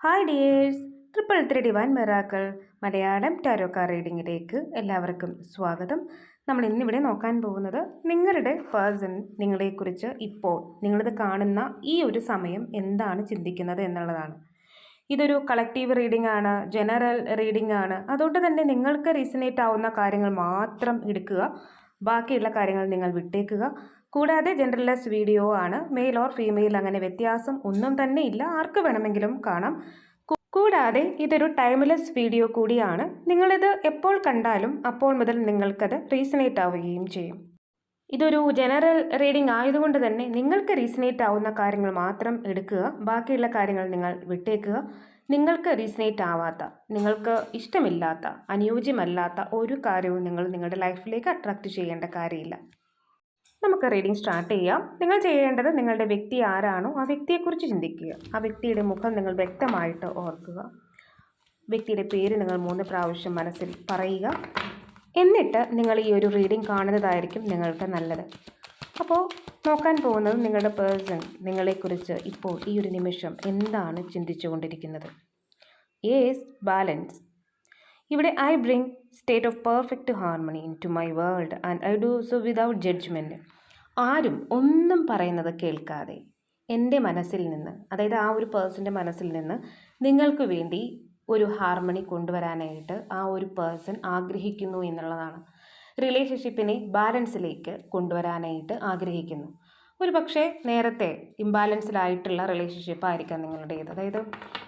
Hi dears. Triple three divine miracles Malayalam tarot card റീഡിങ്ങിലേക്ക് എല്ലാവർക്കും സ്വാഗതം. നമ്മൾ ഇന്നിവിടെ നോക്കാൻ പോകുന്നത് നിങ്ങളുടെ പേഴ്സൺ നിങ്ങളെക്കുറിച്ച് ഇപ്പോൾ നിങ്ങളിത് കാണുന്ന ഈ ഒരു സമയം എന്താണ് ചിന്തിക്കുന്നത് എന്നുള്ളതാണ്. ഇതൊരു കളക്റ്റീവ് റീഡിംഗ് ആണ് ജനറൽ റീഡിംഗ് ആണ് അതുകൊണ്ട് തന്നെ നിങ്ങൾക്ക് റീസണേറ്റ് ആവുന്ന കാര്യങ്ങൾ മാത്രം എടുക്കുക. ബാക്കിയുള്ള കാര്യങ്ങൾ നിങ്ങൾ വിട്ടേക്കുക. കൂടാതെ ജെൻഡർലെസ് വീഡിയോ ആണ്. മെയിൽ ഓർ ഫീമെയിൽ അങ്ങനെ വ്യത്യാസം ഒന്നും തന്നെ ഇല്ല. ആർക്ക് വേണമെങ്കിലും കാണാം. കൂടാതെ ഇതൊരു ടൈംലെസ് വീഡിയോ കൂടിയാണ്. നിങ്ങളിത് എപ്പോൾ കണ്ടാലും അപ്പോൾ മുതൽ നിങ്ങൾക്കത് റീസണേറ്റ് ആവുകയും ചെയ്യും. ഇതൊരു ജനറൽ റീഡിംഗ് ആയതുകൊണ്ട് തന്നെ നിങ്ങൾക്ക് റീസണേറ്റ് ആവുന്ന കാര്യങ്ങൾ മാത്രം എടുക്കുക. ബാക്കിയുള്ള കാര്യങ്ങൾ നിങ്ങൾ വിട്ടേക്കുക. നിങ്ങൾക്ക് റീസണേറ്റ് ആവാത്ത നിങ്ങൾക്ക് ഇഷ്ടമില്ലാത്ത അനുയോജ്യമല്ലാത്ത ഒരു കാര്യവും നിങ്ങൾ നിങ്ങളുടെ ലൈഫിലേക്ക് അട്രാക്റ്റ് ചെയ്യേണ്ട കാര്യമില്ല. നമുക്ക് റീഡിംഗ് സ്റ്റാർട്ട് ചെയ്യാം. നിങ്ങൾ ചെയ്യേണ്ടത് നിങ്ങളുടെ വ്യക്തി ആരാണോ ആ വ്യക്തിയെക്കുറിച്ച് ചിന്തിക്കുക. ആ വ്യക്തിയുടെ മുഖം നിങ്ങൾ വ്യക്തമായിട്ട് ഓർക്കുക. വ്യക്തിയുടെ പേര് നിങ്ങൾ മൂന്ന് പ്രാവശ്യം മനസ്സിൽ പറയുക. എന്നിട്ട് നിങ്ങൾ ഈ ഒരു റീഡിംഗ് കാണുന്നതായിരിക്കും നിങ്ങൾക്ക് നല്ലത്. അപ്പോൾ നോക്കാൻ പോകുന്നത് നിങ്ങളുടെ പേഴ്സൺ നിങ്ങളെക്കുറിച്ച് ഇപ്പോൾ ഈ ഒരു നിമിഷം എന്താണ് ചിന്തിച്ചുകൊണ്ടിരിക്കുന്നത്? ഏസ് ബാലൻസ് ഇവിടെ I bring state of perfect harmony into my world and I do so without judgement ആരും ഒന്നും പറയുന്നത് കേൾക്കാതെ എന്റെ മനസ്സിൽ നിന്ന് അതായത് ആ ഒരു പേഴ്സന്റെ മനസ്സിൽ നിന്ന് നിങ്ങൾക്ക് വേണ്ടി ഒരു ഹാർമണി കൊണ്ടുവരാനായിട്ട് ആ ഒരു പേഴ്സൺ ആഗ്രഹിക്കുന്നു എന്നുള്ളതാണ്. റിലേഷൻഷിപ്പിനെ ബാലൻസിലേക്ക് കൊണ്ടുവരാനായിട്ട് ആഗ്രഹിക്കുന്നു. ഒരു പക്ഷേ നേരത്തെ ഇംബാലൻസിലായിട്ടുള്ള റിലേഷൻഷിപ്പ് ആയിരിക്കാം നിങ്ങളുടേത്. അതായത്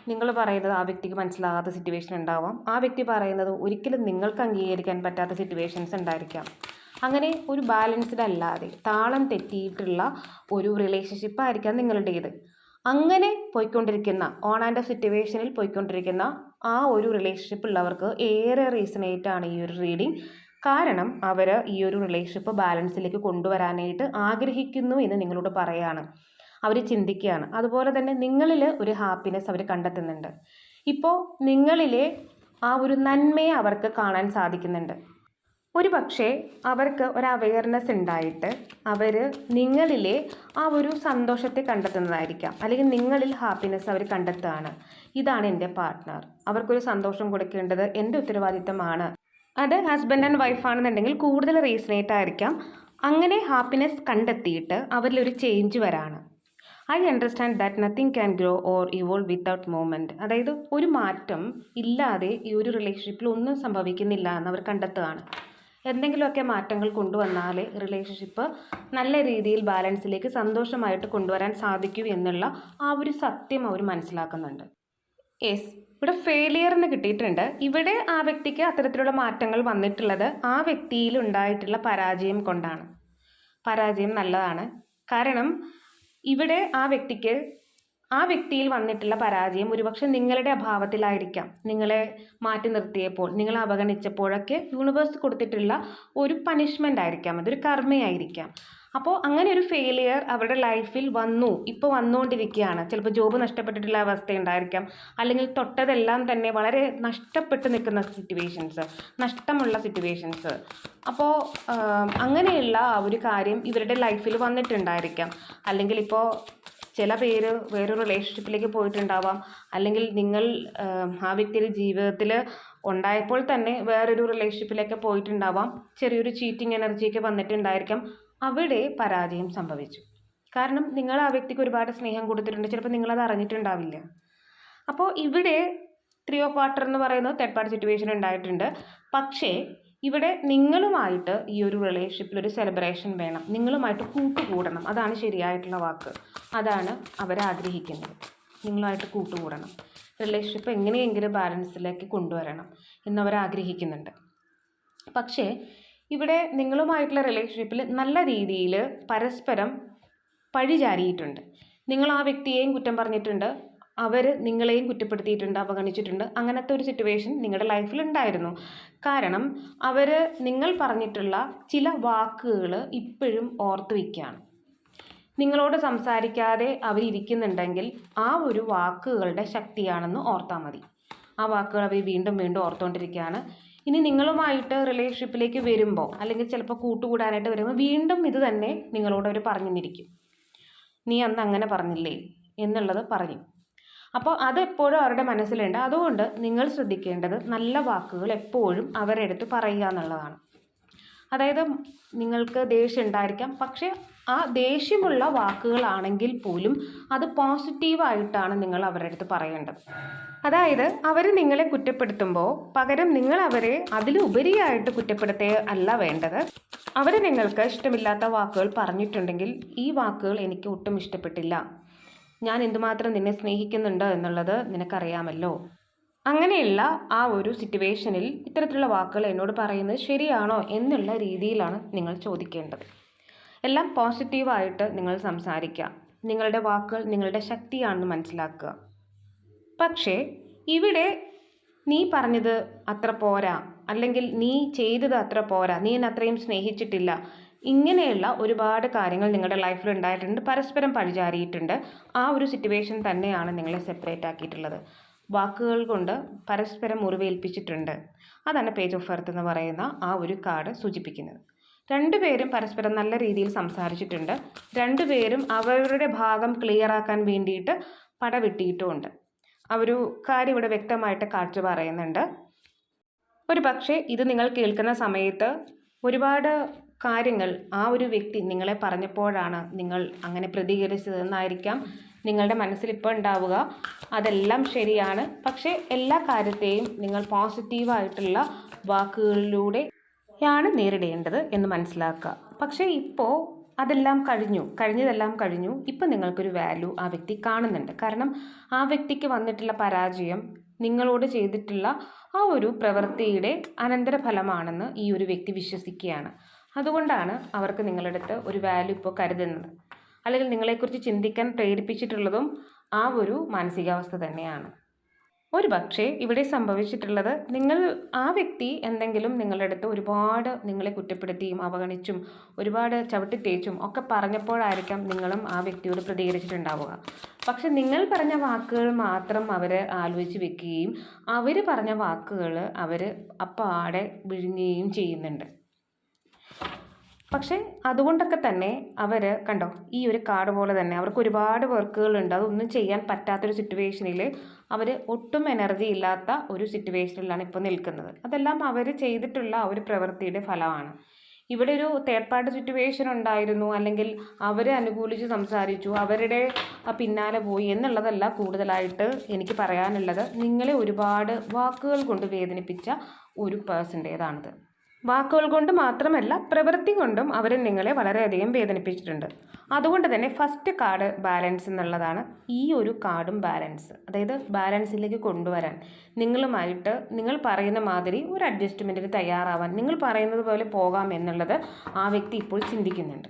നിങ്ങൾ പറയുന്നത് ആ വ്യക്തിക്ക് മനസ്സിലാകാത്ത സിറ്റുവേഷൻ ഉണ്ടാവാം. ആ വ്യക്തി പറയുന്നത് ഒരിക്കലും നിങ്ങൾക്ക് അംഗീകരിക്കാൻ പറ്റാത്ത സിറ്റുവേഷൻസ് ഉണ്ടായിരിക്കാം. അങ്ങനെ ഒരു ബാലൻസ്ഡ് അല്ലാതെ താളം തെറ്റിയിട്ടുള്ള ഒരു റിലേഷൻഷിപ്പ് ആയിരിക്കാം നിങ്ങളുടേത്. അങ്ങനെ പോയിക്കൊണ്ടിരിക്കുന്ന ഓൺ ആൻഡ് ഓഫ് സിറ്റുവേഷനിൽ പോയിക്കൊണ്ടിരിക്കുന്ന ആ ഒരു റിലേഷൻഷിപ്പ് ഉള്ളവർക്ക് ഏറെ റീസണേറ്റ് ആണ് ഈ ഒരു റീഡിംഗ് കാരണം അവർ ഈ ഒരു റിലേഷൻഷിപ്പ് ബാലൻസിലേക്ക് കൊണ്ടുവരാനായിട്ട് ആഗ്രഹിക്കുന്നു എന്ന് നിങ്ങളോട് പറയാണ്. അവർ ചിന്തിക്കുകയാണ്. അതുപോലെ തന്നെ നിങ്ങളിൽ ഒരു ഹാപ്പിനെസ് അവർ കണ്ടെത്തുന്നുണ്ട്. ഇപ്പോൾ നിങ്ങളിലെ ആ ഒരു നന്മയെ അവർക്ക് കാണാൻ സാധിക്കുന്നുണ്ട്. ഒരു പക്ഷേ അവർക്ക് ഒരു അവയർനെസ് ഉണ്ടായിട്ട് അവർ നിങ്ങളിലെ ആ ഒരു സന്തോഷത്തെ കണ്ടെത്തുന്നതായിരിക്കാം. അല്ലെങ്കിൽ നിങ്ങളിൽ ഹാപ്പിനെസ് അവർ കണ്ടെത്തുകയാണ്. ഇതാണ് എന്റെ പാർട്ട്ണർ അവർക്കൊരു സന്തോഷം കൊടുക്കേണ്ടത് എന്റെ ഉത്തരവാദിത്തമാണ്. അത് ഹസ്ബൻഡ് ആൻഡ് വൈഫാണെന്നുണ്ടെങ്കിൽ കൂടുതൽ റീസണേറ്റ് ആയിരിക്കാം. അങ്ങനെ ഹാപ്പിനെസ് കണ്ടെത്തിയിട്ട് അവരിലൊരു ചേഞ്ച് വരാണ്. I understand that nothing can grow or evolve without movement അതായത് ഒരു മാറ്റം ഇല്ലാതെ ഈ ഒരു റിലേഷൻഷിപ്പിൽ ഒന്നും സംഭവിക്കുന്നില്ല എന്ന് അവർ കണ്ടെത്തുകയാണ്. എന്തെങ്കിലുമൊക്കെ മാറ്റങ്ങൾ കൊണ്ടുവന്നാലേ റിലേഷൻഷിപ്പ് നല്ല രീതിയിൽ ബാലൻസിലേക്ക് സന്തോഷമായിട്ട് കൊണ്ടുവരാൻ സാധിക്കൂ എന്നുള്ള ആ ഒരു സത്യം അവർ മനസ്സിലാക്കുന്നുണ്ട്. യെസ് ഇവിടെ ഫെയിലിയർ എന്ന് കിട്ടിയിട്ടുണ്ട്. ഇവിടെ ആ വ്യക്തിക്ക് അത്തരത്തിലുള്ള മാറ്റങ്ങൾ വന്നിട്ടുള്ളത് ആ വ്യക്തിയിൽ ഉണ്ടായിട്ടുള്ള പരാജയം കൊണ്ടാണ്. പരാജയം നല്ലതാണ്. കാരണം ഇവിടെ ആ വ്യക്തിക്ക് ആ വ്യക്തിയിൽ വന്നിട്ടുള്ള പരാജയം ഒരുപക്ഷെ നിങ്ങളുടെ അഭാവത്തിലായിരിക്കാം. നിങ്ങളെ മാറ്റി നിർത്തിയപ്പോൾ നിങ്ങളെ അവഗണിച്ചപ്പോഴൊക്കെ യൂണിവേഴ്സ് കൊടുത്തിട്ടുള്ള ഒരു പനിഷ്മെന്റ് ആയിരിക്കാം. അതൊരു കർമ്മയായിരിക്കാം. അപ്പോൾ അങ്ങനെ ഒരു ഫെയിലിയർ അവരുടെ ലൈഫിൽ വന്നു. ഇപ്പോൾ വന്നുകൊണ്ടിരിക്കുകയാണ്. ചിലപ്പോൾ ജോബ് നഷ്ടപ്പെട്ടിട്ടുള്ള അവസ്ഥ ഉണ്ടായിരിക്കാം. അല്ലെങ്കിൽ തൊട്ടതെല്ലാം തന്നെ വളരെ നഷ്ടപ്പെട്ട് നിൽക്കുന്ന സിറ്റുവേഷൻസ് നഷ്ടമുള്ള സിറ്റുവേഷൻസ് അപ്പോൾ അങ്ങനെയുള്ള ഒരു കാര്യം ഇവരുടെ ലൈഫിൽ വന്നിട്ടുണ്ടായിരിക്കാം. അല്ലെങ്കിൽ ഇപ്പോൾ ചില പേര് വേറൊരു റിലേഷൻഷിപ്പിലേക്ക് പോയിട്ടുണ്ടാവാം. അല്ലെങ്കിൽ നിങ്ങൾ ആം, വ്യക്തിയുടെ ജീവിതത്തിൽ ഉണ്ടായപ്പോൾ തന്നെ വേറൊരു റിലേഷൻഷിപ്പിലേക്ക് പോയിട്ടുണ്ടാവാം. ചെറിയൊരു ചീറ്റിംഗ് എനർജിയൊക്കെ വന്നിട്ടുണ്ടായിരിക്കാം. അവിടെ പരാജയം സംഭവിച്ചു. കാരണം നിങ്ങൾ ആ വ്യക്തിക്ക് ഒരുപാട് സ്നേഹം കൊടുത്തിട്ടുണ്ട്. ചിലപ്പോൾ നിങ്ങളത് അറിഞ്ഞിട്ടുണ്ടാവില്ല. അപ്പോൾ ഇവിടെ ത്രീ ഓഫ് വാട്ടർ എന്ന് പറയുന്നത് തേർഡ് പാർട്ടി സിറ്റുവേഷൻ ഉണ്ടായിട്ടുണ്ട്. പക്ഷേ ഇവിടെ നിങ്ങളുമായിട്ട് ഈ ഒരു റിലേഷൻഷിപ്പിൽ ഒരു സെലിബ്രേഷൻ വേണം. നിങ്ങളുമായിട്ട് കൂട്ടുകൂടണം. അതാണ് ശരിയായിട്ടുള്ള വാക്ക്. അതാണ് അവരാഗ്രഹിക്കുന്നത് നിങ്ങളുമായിട്ട് കൂട്ടുകൂടണം. റിലേഷൻഷിപ്പ് എങ്ങനെയെങ്കിലും ബാലൻസിലേക്ക് കൊണ്ടുവരണം എന്നവർ ആഗ്രഹിക്കുന്നുണ്ട്. പക്ഷേ ഇവിടെ നിങ്ങളുമായിട്ടുള്ള റിലേഷൻഷിപ്പിൽ നല്ല രീതിയിൽ പരസ്പരം പഴിചാരിയിട്ടുണ്ട്. നിങ്ങൾ ആ വ്യക്തിയെയും കുറ്റം പറഞ്ഞിട്ടുണ്ട്. അവർ നിങ്ങളെയും കുറ്റപ്പെടുത്തിയിട്ടുണ്ട് അവഗണിച്ചിട്ടുണ്ട്. അങ്ങനത്തെ ഒരു സിറ്റുവേഷൻ നിങ്ങളുടെ ലൈഫിൽ ഉണ്ടായിരുന്നു. കാരണം അവർ നിങ്ങൾ പറഞ്ഞിട്ടുള്ള ചില വാക്കുകൾ ഇപ്പോഴും ഓർത്തു വയ്ക്കുകയാണ് നിങ്ങളോട് സംസാരിക്കാതെ അവരിയ്ക്കുന്നുണ്ടെങ്കിൽ ആ ഒരു വാക്കുകളുടെ ശക്തിയാണെന്ന് ഓർത്താൽ മതി. ആ വാക്കുകൾ അവർ വീണ്ടും വീണ്ടും ഓർത്തുകൊണ്ടിരിക്കുകയാണ് ഇനി നിങ്ങളുമായിട്ട് റിലേഷൻഷിപ്പിലേക്ക് വരുമ്പോൾ അല്ലെങ്കിൽ ചിലപ്പോൾ കൂട്ടുകൂടാനായിട്ട് വരുമ്പോൾ വീണ്ടും ഇത് തന്നെ നിങ്ങളോട് അവർ പറഞ്ഞിരിക്കും. നീ അന്ന് അങ്ങനെ പറഞ്ഞില്ലേ? എന്നുള്ളത് പറയും. അപ്പോൾ അതെപ്പോഴും അവരുടെ മനസ്സിലുണ്ട്. അതുകൊണ്ട് നിങ്ങൾ ശ്രദ്ധിക്കേണ്ടത് നല്ല വാക്കുകൾ എപ്പോഴും അവരുടെ അടുത്ത് പറയുക എന്നുള്ളതാണ്. അതായത് നിങ്ങൾക്ക് ദേഷ്യം ഉണ്ടായിരിക്കാം. പക്ഷേ ആ ദേഷ്യമുള്ള വാക്കുകളാണെങ്കിൽ പോലും അത് പോസിറ്റീവായിട്ടാണ് നിങ്ങൾ അവരുടെ അടുത്ത് പറയേണ്ടത്. അതായത് അവർ നിങ്ങളെ കുറ്റപ്പെടുത്തുമ്പോൾ പകരം നിങ്ങൾ അവരെ അതിലുപരിയായിട്ട് കുറ്റപ്പെടുത്തേ അല്ല വേണ്ടത്. അവർ നിങ്ങൾക്ക് ഇഷ്ടമില്ലാത്ത വാക്കുകൾ പറഞ്ഞിട്ടുണ്ടെങ്കിൽ ഈ വാക്കുകൾ എനിക്ക് ഒട്ടും ഇഷ്ടപ്പെട്ടില്ല. ഞാൻ എന്തുമാത്രം നിന്നെ സ്നേഹിക്കുന്നുണ്ടോ എന്നുള്ളത് നിനക്കറിയാമല്ലോ. അങ്ങനെയുള്ള ആ ഒരു സിറ്റുവേഷനിൽ ഇത്തരത്തിലുള്ള വാക്കുകൾ എന്നോട് പറയുന്നത് ശരിയാണോ എന്നുള്ള രീതിയിലാണ് നിങ്ങൾ ചോദിക്കേണ്ടത്. എല്ലാം പോസിറ്റീവായിട്ട് നിങ്ങൾ സംസാരിക്കുക. നിങ്ങളുടെ വാക്കുകൾ നിങ്ങളുടെ ശക്തിയാണെന്ന് മനസ്സിലാക്കുക. പക്ഷേ ഇവിടെ നീ പറഞ്ഞത് അത്ര പോരാ. അല്ലെങ്കിൽ നീ ചെയ്തത് അത്ര പോരാ. നീ എന്നെ അത്രയും സ്നേഹിച്ചിട്ടില്ല. ഇങ്ങനെയുള്ള ഒരുപാട് കാര്യങ്ങൾ നിങ്ങളുടെ ലൈഫിൽ ഉണ്ടായിട്ടുണ്ട്. പരസ്പരം പഴിചാരിയിട്ടുണ്ട്. ആ ഒരു സിറ്റുവേഷൻ തന്നെയാണ് നിങ്ങളെ സെപ്പറേറ്റ് ആക്കിയിട്ടുള്ളത്. വാക്കുകൾ കൊണ്ട് പരസ്പരം മുറിവേൽപ്പിച്ചിട്ടുണ്ട്. അതാണ് പേജ് ഓഫ് എർത്ത് എന്ന് പറയുന്ന ആ ഒരു കാർഡ് സൂചിപ്പിക്കുന്നത്. രണ്ടുപേരും പരസ്പരം നല്ല രീതിയിൽ സംസാരിച്ചിട്ടുണ്ട്. രണ്ടുപേരും അവരുടെ ഭാഗം ക്ലിയർ ആക്കാൻ വേണ്ടിയിട്ട് പടവെട്ടിയിട്ടുമുണ്ട്. ആ ഒരു കാര്യം ഇവിടെ വ്യക്തമായിട്ട് കാഴ്ച പറയുന്നുണ്ട്. ഒരു പക്ഷേ ഇത് നിങ്ങൾ കേൾക്കുന്ന സമയത്ത് ഒരുപാട് കാര്യങ്ങൾ ആ ഒരു വ്യക്തി നിങ്ങളെ പറഞ്ഞപ്പോഴാണ് നിങ്ങൾ അങ്ങനെ പ്രതികരിച്ചതെന്നായിരിക്കാം നിങ്ങളുടെ മനസ്സിൽ ഇപ്പോൾ ഉണ്ടാവുക. അതെല്ലാം ശരിയാണ്. പക്ഷേ എല്ലാ കാര്യത്തെയും നിങ്ങൾ പോസിറ്റീവായിട്ടുള്ള വാക്കുകളിലൂടെയാണ് നേരിടേണ്ടത് എന്ന് മനസ്സിലാക്കുക. പക്ഷേ ഇപ്പോൾ അതെല്ലാം കഴിഞ്ഞു. കഴിഞ്ഞതെല്ലാം കഴിഞ്ഞു. ഇപ്പം നിങ്ങൾക്കൊരു വാല്യൂ ആ വ്യക്തി കാണുന്നുണ്ട്. കാരണം ആ വ്യക്തിക്ക് വന്നിട്ടുള്ള പരാജയം നിങ്ങളോട് ചെയ്തിട്ടുള്ള ആ ഒരു പ്രവൃത്തിയുടെ അനന്തരഫലമാണെന്ന് ഈ ഒരു വ്യക്തി വിശ്വസിക്കുകയാണ്. അതുകൊണ്ടാണ് അവർക്ക് നിങ്ങളുടെ അടുത്ത് ഒരു വാല്യൂ ഇപ്പോൾ കരുതുന്നത്. അല്ലെങ്കിൽ നിങ്ങളെക്കുറിച്ച് ചിന്തിക്കാൻ പ്രേരിപ്പിച്ചിട്ടുള്ളതും ആ ഒരു മാനസികാവസ്ഥ തന്നെയാണ്. ഒരു പക്ഷേ ഇവിടെ സംഭവിച്ചിട്ടുള്ളത് നിങ്ങൾ ആ വ്യക്തി എന്തെങ്കിലും നിങ്ങളുടെ അടുത്ത് ഒരുപാട് നിങ്ങളെ കുറ്റപ്പെടുത്തിയും അവഗണിച്ചും ഒരുപാട് ചവിട്ടി തേച്ചും ഒക്കെ പറഞ്ഞപ്പോഴായിരിക്കാം നിങ്ങളും ആ വ്യക്തിയോട് പ്രതികരിച്ചിട്ടുണ്ടാവുക. പക്ഷെ നിങ്ങൾ പറഞ്ഞ വാക്കുകൾ മാത്രം അവർ ആലോചിച്ച് വെക്കുകയും അവർ പറഞ്ഞ വാക്കുകൾ അവർ അപ്പാടെ വിഴുങ്ങുകയും ചെയ്യുന്നുണ്ട്. പക്ഷേ അതുകൊണ്ടൊക്കെ തന്നെ അവർ കണ്ടോ ഈ ഒരു കാർഡ് പോലെ തന്നെ അവർക്ക് ഒരുപാട് വർക്കുകളുണ്ട്. അതൊന്നും ചെയ്യാൻ പറ്റാത്തൊരു സിറ്റുവേഷനിൽ അവർ ഒട്ടും എനർജി ഇല്ലാത്ത ഒരു സിറ്റുവേഷനിലാണ് ഇപ്പോൾ നിൽക്കുന്നത്. അതെല്ലാം അവർ ചെയ്തിട്ടുള്ള ഒരു പ്രവൃത്തിയുടെ ഫലമാണ്. ഇവിടെ ഒരു തേർഡ് പാർട്ടി സിറ്റുവേഷൻ ഉണ്ടായിരുന്നു. അല്ലെങ്കിൽ അവരെ അനുകൂലിച്ച് സംസാരിച്ചു അവരുടെ പിന്നാലെ പോയി എന്നുള്ളതല്ല കൂടുതലായിട്ട് എനിക്ക് പറയാനുള്ളത്. നിങ്ങളെ ഒരുപാട് വാക്കുകൾ കൊണ്ട് വേദനിപ്പിച്ച ഒരു പേഴ്സന്റേതാണിത് വാക്കുകൾ കൊണ്ട് മാത്രമല്ല പ്രവൃത്തി കൊണ്ടും അവർ നിങ്ങളെ വളരെയധികം വേദനിപ്പിച്ചിട്ടുണ്ട്. അതുകൊണ്ട് തന്നെ ഫസ്റ്റ് കാർഡ് ബാലൻസ് എന്നുള്ളതാണ് ഈ ഒരു കാർഡും ബാലൻസ് അതായത് ബാലൻസിലേക്ക് കൊണ്ടുവരാൻ നിങ്ങളുമായിട്ട് നിങ്ങൾ പറയുന്ന മാതിരി ഒരു അഡ്ജസ്റ്റ്മെന്റിന് തയ്യാറാവാൻ നിങ്ങൾ പറയുന്നത് പോലെ പോകാം എന്നുള്ളത് ആ വ്യക്തി ഇപ്പോൾ ചിന്തിക്കുന്നുണ്ട്.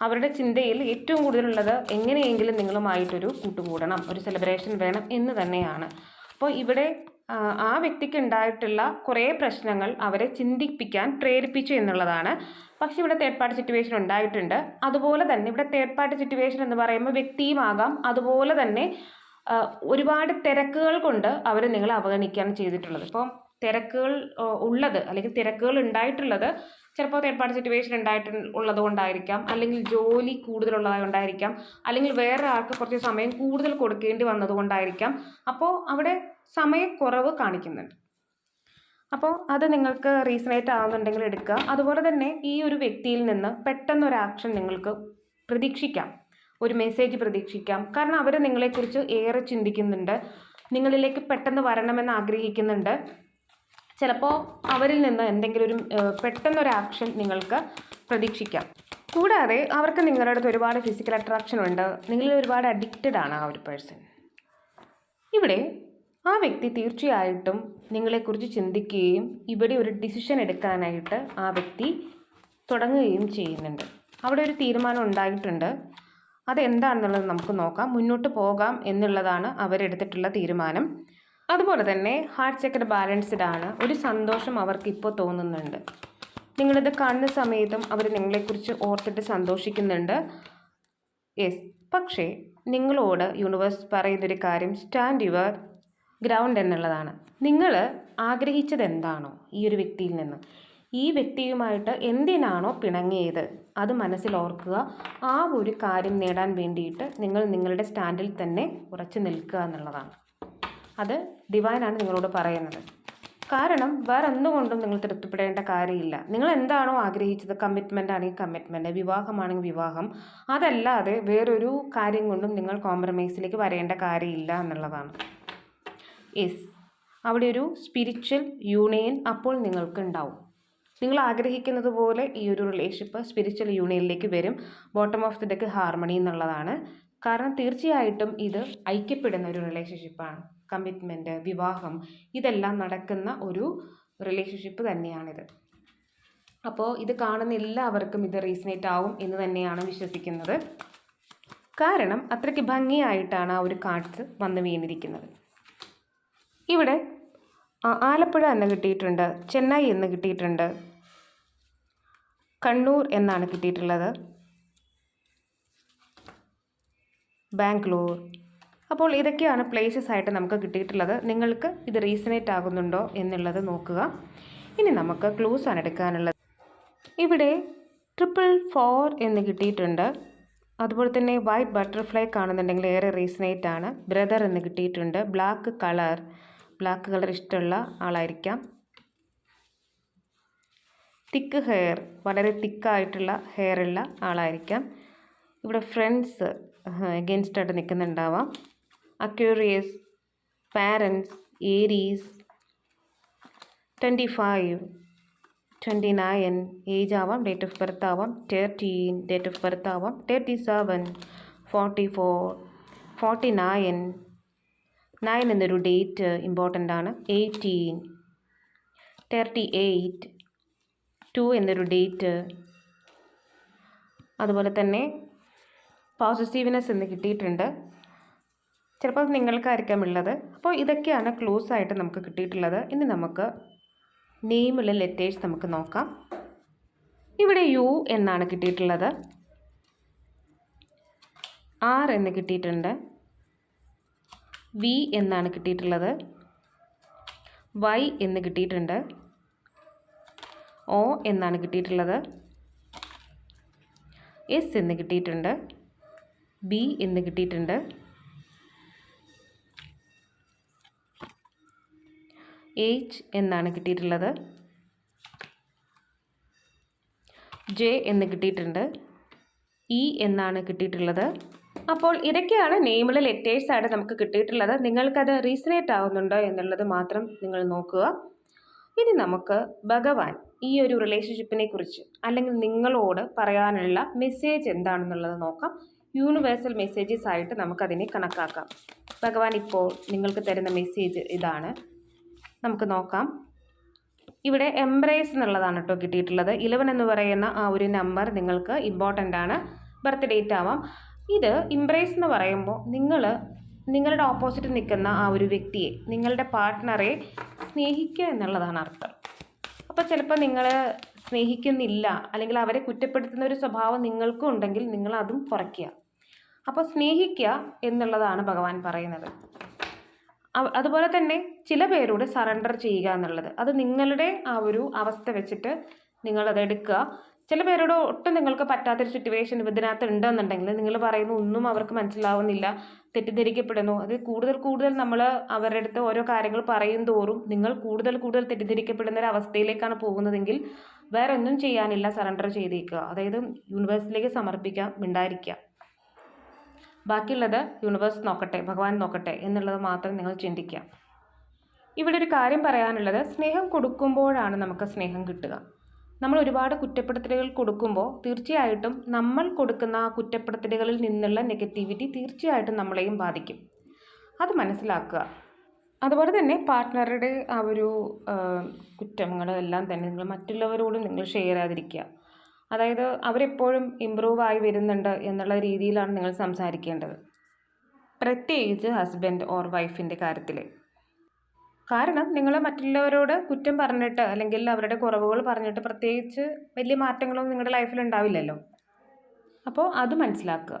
അവരുടെ ചിന്തയിൽ ഏറ്റവും കൂടുതലുള്ളത് എങ്ങനെയെങ്കിലും നിങ്ങളുമായിട്ടൊരു കൂട്ടുകൂടണം ഒരു സെലിബ്രേഷൻ വേണം എന്ന് തന്നെയാണ്. അപ്പോൾ ഇവിടെ ആ വ്യക്തിക്ക് ഉണ്ടായിട്ടുള്ള കുറേ പ്രശ്നങ്ങൾ അവരെ ചിന്തിപ്പിക്കാൻ പ്രേരിപ്പിച്ചു എന്നുള്ളതാണ്. പക്ഷെ ഇവിടെ തേർഡ് പാർട്ടി സിറ്റുവേഷൻ ഉണ്ടായിട്ടുണ്ട്. അതുപോലെ തന്നെ ഇവിടെ തേർഡ് പാർട്ടി സിറ്റുവേഷൻ എന്ന് പറയുമ്പോൾ വ്യക്തിയുമാകാം അതുപോലെ തന്നെ ഒരുപാട് തിരക്കുകൾ കൊണ്ട് അവർ നിങ്ങളെ അവഗണിക്കുകയാണ് ചെയ്തിട്ടുള്ളത്. ഇപ്പോൾ തിരക്കുകൾ ഉള്ളത് അല്ലെങ്കിൽ തിരക്കുകൾ ഉണ്ടായിട്ടുള്ളത് ചിലപ്പോൾ തേർഡ് പാർട്ടി സിറ്റുവേഷൻ ഉണ്ടായിട്ട് ഉള്ളത് കൊണ്ടായിരിക്കാം. അല്ലെങ്കിൽ ജോലി കൂടുതലുള്ളത് കൊണ്ടായിരിക്കാം. അല്ലെങ്കിൽ വേറെ ആൾക്ക് കുറച്ച് സമയം കൂടുതൽ കൊടുക്കേണ്ടി വന്നത് കൊണ്ടായിരിക്കാം. അപ്പോൾ അവിടെ സമയക്കുറവ് കാണിക്കുന്നുണ്ട്. അപ്പോൾ അത് നിങ്ങൾക്ക് റീസണേറ്റ് ആവുന്നുണ്ടെങ്കിൽ എടുക്കുക. അതുപോലെ തന്നെ ഈ ഒരു വ്യക്തിയിൽ നിന്ന് പെട്ടെന്നൊരു ആക്ഷൻ നിങ്ങൾക്ക് പ്രതീക്ഷിക്കാം. ഒരു മെസ്സേജ് പ്രതീക്ഷിക്കാം. കാരണം അവർ നിങ്ങളെക്കുറിച്ച് ഏറെ ചിന്തിക്കുന്നുണ്ട്. നിങ്ങളിലേക്ക് പെട്ടെന്ന് വരണമെന്ന് ആഗ്രഹിക്കുന്നുണ്ട്. ചിലപ്പോൾ അവരിൽ നിന്ന് എന്തെങ്കിലും ഒരു പെട്ടെന്നൊരു ആക്ഷൻ നിങ്ങൾക്ക് പ്രതീക്ഷിക്കാം. കൂടാതെ അവർക്ക് നിങ്ങളുടെ അടുത്ത് ഒരുപാട് ഫിസിക്കൽ അട്രാക്ഷൻ ഉണ്ട്. നിങ്ങളിൽ ഒരുപാട് അഡിക്റ്റഡ് ആണ് ആ ഒരു പേഴ്സൺ ഇവിടെ ആ വ്യക്തി തീർച്ചയായിട്ടും നിങ്ങളെക്കുറിച്ച് ചിന്തിക്കുകയും ഇവിടെ ഒരു ഡിസിഷൻ എടുക്കാനായിട്ട് ആ വ്യക്തി തുടങ്ങുകയും ചെയ്യുന്നുണ്ട്. അവിടെ ഒരു തീരുമാനം ഉണ്ടായിട്ടുണ്ട്. അതെന്താണെന്നുള്ളത് നമുക്ക് നോക്കാം. മുന്നോട്ട് പോകാം എന്നുള്ളതാണ് അവരെടുത്തിട്ടുള്ള തീരുമാനം. അതുപോലെ തന്നെ ഹാർട്ട് ചെക്കർ ബാലൻസ്ഡ് ആണ്. ഒരു സന്തോഷം അവർക്ക് ഇപ്പോൾ തോന്നുന്നുണ്ട്. നിങ്ങളിത് കാണുന്ന സമയത്തും അവർ നിങ്ങളെക്കുറിച്ച് ഓർത്തിട്ട് സന്തോഷിക്കുന്നുണ്ട്. യെസ് പക്ഷേ നിങ്ങളോട് യൂണിവേഴ്സ് പറയുന്നൊരു കാര്യം സ്റ്റാൻഡ് യുവർ ഗ്രൗണ്ട് എന്നുള്ളതാണ്. നിങ്ങൾ ആഗ്രഹിച്ചത് എന്താണോ ഈ ഒരു വ്യക്തിയിൽ നിന്ന്? ഈ വ്യക്തിയുമായിട്ട് എന്തിനാണോ പിണങ്ങിയത്? അത് മനസ്സിൽ ഓർക്കുക. ആ ഒരു കാര്യം നേടാൻ വേണ്ടിയിട്ട് നിങ്ങൾ നിങ്ങളുടെ സ്റ്റാൻഡിൽ തന്നെ ഉറച്ചു നിൽക്കുക എന്നുള്ളതാണ്. അത് ഡിവൈനാണ് നിങ്ങളോട് പറയുന്നത്. കാരണം വേറെ എന്തുകൊണ്ടും നിങ്ങൾ തൃപ്തിപ്പെടേണ്ട കാര്യമില്ല. നിങ്ങൾ എന്താണോ ആഗ്രഹിച്ചത്? കമ്മിറ്റ്മെന്റ് ആണെങ്കിൽ കമ്മിറ്റ്മെന്റ് വിവാഹമാണെങ്കിൽ വിവാഹം. അതല്ലാതെ വേറൊരു കാര്യം കൊണ്ടും നിങ്ങൾ കോംപ്രമൈസിലേക്ക് വരേണ്ട കാര്യമില്ല എന്നുള്ളതാണ്. യെസ് അവിടെ ഒരു സ്പിരിച്വൽ യൂണിയൻ അപ്പോൾ നിങ്ങൾക്ക് ഉണ്ടാവും നിങ്ങൾ ആഗ്രഹിക്കുന്നത് പോലെ ഈ ഒരു റിലേഷൻഷിപ്പ് സ്പിരിച്വൽ യൂണിയനിലേക്ക് വരും. Bottom of the deck harmony എന്നുള്ളതാണ്. കാരണം തീർച്ചയായിട്ടും ഇത് ഐക്യപ്പെടുന്ന ഒരു റിലേഷൻഷിപ്പാണ് കമ്മിറ്റ്മെന്റ് വിവാഹം ഇതെല്ലാം നടക്കുന്ന ഒരു റിലേഷൻഷിപ്പ് തന്നെയാണിത്. അപ്പോൾ ഇത് കാണുന്ന എല്ലാവർക്കും ഇത് റീസണേറ്റ് ആവും എന്ന് തന്നെയാണ് വിശ്വസിക്കുന്നത്. കാരണം അത്രയ്ക്ക് ഭംഗിയായിട്ടാണ് ആ ഒരു കാർഡ്സ് വന്ന് വീണിരിക്കുന്നത്. ഇവിടെ ആലപ്പുഴ എന്ന് കിട്ടിയിട്ടുണ്ട് ചെന്നൈ എന്ന് കിട്ടിയിട്ടുണ്ട് കണ്ണൂർ എന്നാണ് കിട്ടിയിട്ടുള്ളത്. ബാംഗ്ലൂർ. അപ്പോൾ ഇതൊക്കെയാണ് പ്ലേസസ് ആയിട്ട് നമുക്ക് കിട്ടിയിട്ടുള്ളത്. നിങ്ങൾക്ക് ഇത് റീസണേറ്റ് ആകുന്നുണ്ടോ എന്നുള്ളത് നോക്കുക. ഇനി നമുക്ക് ക്ലൂസ് ആണ് എടുക്കാനുള്ളത്. ഇവിടെ ട്രിപ്പിൾ ഫോർ എന്ന് കിട്ടിയിട്ടുണ്ട്. അതുപോലെ തന്നെ വൈറ്റ് ബട്ടർഫ്ലൈ കാണുന്നുണ്ടെങ്കിൽ ഏറെ റീസണേറ്റ് ആണ്. ബ്രദർ എന്ന് കിട്ടിയിട്ടുണ്ട്. ബ്ലാക്ക് കളർ ബ്ലാക്ക് കളർ ഇഷ്ടമുള്ള ആളായിരിക്കാം. തിക്ക് ഹെയർ വളരെ തിക്കായിട്ടുള്ള ഹെയർ ഉള്ള ആളായിരിക്കാം. ഇവിടെ ഫ്രണ്ട്സ് എഗെയിൻസ്റ്റ് ആയിട്ട് നിൽക്കുന്നുണ്ടാവാം. Aquarius parents Aries twenty five twenty nine age ആവാം ഡേറ്റ് ഓഫ് ബർത്ത് ആവാം തേർട്ടീൻ ഡേറ്റ് ഓഫ് ബർത്ത് ആവാം thirty seven forty four forty nine nine എന്നൊരു ഡേറ്റ് ഇമ്പോർട്ടന്റ് ആണ്. എയ്റ്റീൻ തേർട്ടി എയ്റ്റ് ടു എന്നൊരു ഡേറ്റ്. അതുപോലെ തന്നെ പോസിറ്റീവ്നെസ് എന്ന് കിട്ടിയിട്ടുണ്ട്. ചിലപ്പോൾ നിങ്ങൾക്കായിരിക്കാം ഉള്ളത്. അപ്പോൾ ഇതൊക്കെയാണ് ക്ലോസ് ആയിട്ട് നമുക്ക് കിട്ടിയിട്ടുള്ളത്. ഇനി നമുക്ക് നെയിമുള്ള ലെറ്റേഴ്സ് നമുക്ക് നോക്കാം. ഇവിടെ യു എന്നാണ് കിട്ടിയിട്ടുള്ളത്. ആർ എന്ന് കിട്ടിയിട്ടുണ്ട്. വി എന്നാണ് കിട്ടിയിട്ടുള്ളത്. വൈ എന്ന് കിട്ടിയിട്ടുണ്ട്. ഒ എന്നാണ് കിട്ടിയിട്ടുള്ളത്. എസ് എന്ന് കിട്ടിയിട്ടുണ്ട്. ബി എന്ന് കിട്ടിയിട്ടുണ്ട്. എച്ച് എന്നാണ് കിട്ടിയിട്ടുള്ളത്. ജെ എന്ന് കിട്ടിയിട്ടുണ്ട്. ഇ എന്നാണ് കിട്ടിയിട്ടുള്ളത്. അപ്പോൾ ഇതൊക്കെയാണ് നെയിമിലെ ലെറ്റേഴ്സ് ആയിട്ട് നമുക്ക് കിട്ടിയിട്ടുള്ളത്. നിങ്ങൾക്കത് റീസണേറ്റ് ആവുന്നുണ്ടോ എന്നുള്ളത് മാത്രം നിങ്ങൾ നോക്കുക. ഇനി നമുക്ക് ഭഗവാൻ ഈ ഒരു റിലേഷൻഷിപ്പിനെ കുറിച്ച് അല്ലെങ്കിൽ നിങ്ങളോട് പറയാനുള്ള മെസ്സേജ് എന്താണെന്നുള്ളത് നോക്കാം. യൂണിവേഴ്സൽ മെസ്സേജസ് ആയിട്ട് നമുക്കതിനെ കണക്കാക്കാം. ഭഗവാൻ ഇപ്പോൾ നിങ്ങൾക്ക് തരുന്ന മെസ്സേജ് ഇതാണ്. നമുക്ക് നോക്കാം. ഇവിടെ എംബ്രേസ് എന്നുള്ളതാണ് കേട്ടോ കിട്ടിയിട്ടുള്ളത്. ഇലവൻ എന്ന് പറയുന്ന ആ ഒരു നമ്പർ നിങ്ങൾക്ക് ഇമ്പോർട്ടന്റ് ആണ്. ബർത്ത് ഡേറ്റ് ആവാം. ഇത് ഇംപ്രേസ് എന്ന് പറയുമ്പോൾ നിങ്ങൾ നിങ്ങളുടെ ഓപ്പോസിറ്റ് നിൽക്കുന്ന ആ ഒരു വ്യക്തിയെ നിങ്ങളുടെ പാർട്ട്ണറെ സ്നേഹിക്കുക എന്നുള്ളതാണ് അർത്ഥം. അപ്പോൾ ചിലപ്പോൾ നിങ്ങൾ സ്നേഹിക്കുന്നില്ല അല്ലെങ്കിൽ അവരെ കുറ്റപ്പെടുത്തുന്ന ഒരു സ്വഭാവം നിങ്ങൾക്കും ഉണ്ടെങ്കിൽ നിങ്ങൾ അതും കുറയ്ക്കുക. അപ്പോൾ സ്നേഹിക്കുക എന്നുള്ളതാണ് ഭഗവാൻ പറയുന്നത്. അതുപോലെ തന്നെ ചില പേരോട് സറണ്ടർ ചെയ്യുക എന്നുള്ളത്. അത് നിങ്ങളുടെ ആ ഒരു അവസ്ഥ വെച്ചിട്ട് നിങ്ങളത് എടുക്കുക. ചില പേരോട് ഒട്ടും നിങ്ങൾക്ക് പറ്റാത്തൊരു സിറ്റുവേഷൻ ഇതിനകത്ത് ഉണ്ടെന്നുണ്ടെങ്കിൽ നിങ്ങൾ പറയുന്ന ഒന്നും അവർക്ക് മനസ്സിലാവുന്നില്ല തെറ്റിദ്ധരിക്കപ്പെടുന്നു. അത് കൂടുതൽ കൂടുതൽ നമ്മൾ അവരുടെ അടുത്ത് ഓരോ കാര്യങ്ങൾ പറയും തോറും നിങ്ങൾ കൂടുതൽ കൂടുതൽ തെറ്റിദ്ധരിക്കപ്പെടുന്ന ഒരു അവസ്ഥയിലേക്കാണ് പോകുന്നതെങ്കിൽ വേറെ ഒന്നും ചെയ്യാനില്ല സറണ്ടർ ചെയ്തേക്കുക. അതായത് യൂണിവേഴ്സിലേക്ക് സമർപ്പിക്കാം മിണ്ടായിരിക്കുക. ബാക്കിയുള്ളത് യൂണിവേഴ്സ് നോക്കട്ടെ ഭഗവാൻ നോക്കട്ടെ എന്നുള്ളത് മാത്രം നിങ്ങൾ ചിന്തിക്കുക. ഇവിടെ ഒരു കാര്യം പറയാനുള്ളത് സ്നേഹം കൊടുക്കുമ്പോഴാണ് നമുക്ക് സ്നേഹം കിട്ടുക. നമ്മൾ ഒരുപാട് കുറ്റപ്പെടുത്തലുകൾ കൊടുക്കുമ്പോൾ തീർച്ചയായിട്ടും നമ്മൾ കൊടുക്കുന്ന ആ കുറ്റപ്പെടുത്തലുകളിൽ നിന്നുള്ള നെഗറ്റിവിറ്റി തീർച്ചയായിട്ടും നമ്മളെയും ബാധിക്കും. അത് മനസ്സിലാക്കുക. അതുപോലെ തന്നെ പാർട്ട്ണറുടെ ആ ഒരു കുറ്റങ്ങൾ എല്ലാം തന്നെ നിങ്ങൾ മറ്റുള്ളവരോടും നിങ്ങൾ ഷെയർ ചെയ്യാതിരിക്കുക. അതായത് അവരെപ്പോഴും ഇമ്പ്രൂവ് ആയി വരുന്നുണ്ട് എന്നുള്ള രീതിയിലാണ് നിങ്ങൾ സംസാരിക്കേണ്ടത്. പ്രത്യേകിച്ച് ഹസ്ബൻഡ് ഓർ വൈഫിന്റെ കാര്യത്തിൽ. കാരണം നിങ്ങൾ മറ്റുള്ളവരോട് കുറ്റം പറഞ്ഞിട്ട് അല്ലെങ്കിൽ അവരുടെ കുറവുകൾ പറഞ്ഞിട്ട് പ്രത്യേകിച്ച് വലിയ മാറ്റങ്ങളൊന്നും നിങ്ങളുടെ ലൈഫിൽ ഉണ്ടാവില്ലല്ലോ. അപ്പോൾ അത് മനസ്സിലാക്കുക.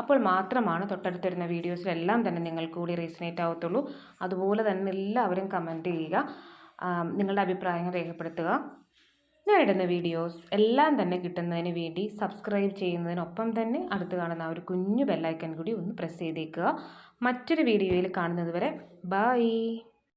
അപ്പോൾ മാത്രമാണ് തൊട്ടടുത്തിരുന്ന വീഡിയോസിലെല്ലാം തന്നെ നിങ്ങൾക്ക് കൂടി റീസണേറ്റ് ആവത്തുള്ളൂ. അതുപോലെ തന്നെ എല്ലാവരും കമന്റ് ചെയ്യുക. നിങ്ങളുടെ അഭിപ്രായങ്ങൾ രേഖപ്പെടുത്തുക. ഞാൻ ഇടുന്ന വീഡിയോസ് എല്ലാം തന്നെ കിട്ടുന്നതിന് വേണ്ടി സബ്സ്ക്രൈബ് ചെയ്യുന്നതിനൊപ്പം തന്നെ അടുത്ത് കാണുന്ന ആ ഒരു കുഞ്ഞു ബെല്ലൈക്കൺ കൂടി ഒന്ന് പ്രസ് ചെയ്തേക്കുക. മറ്റൊരു വീഡിയോയിൽ കാണുന്നത് വരെ ബൈ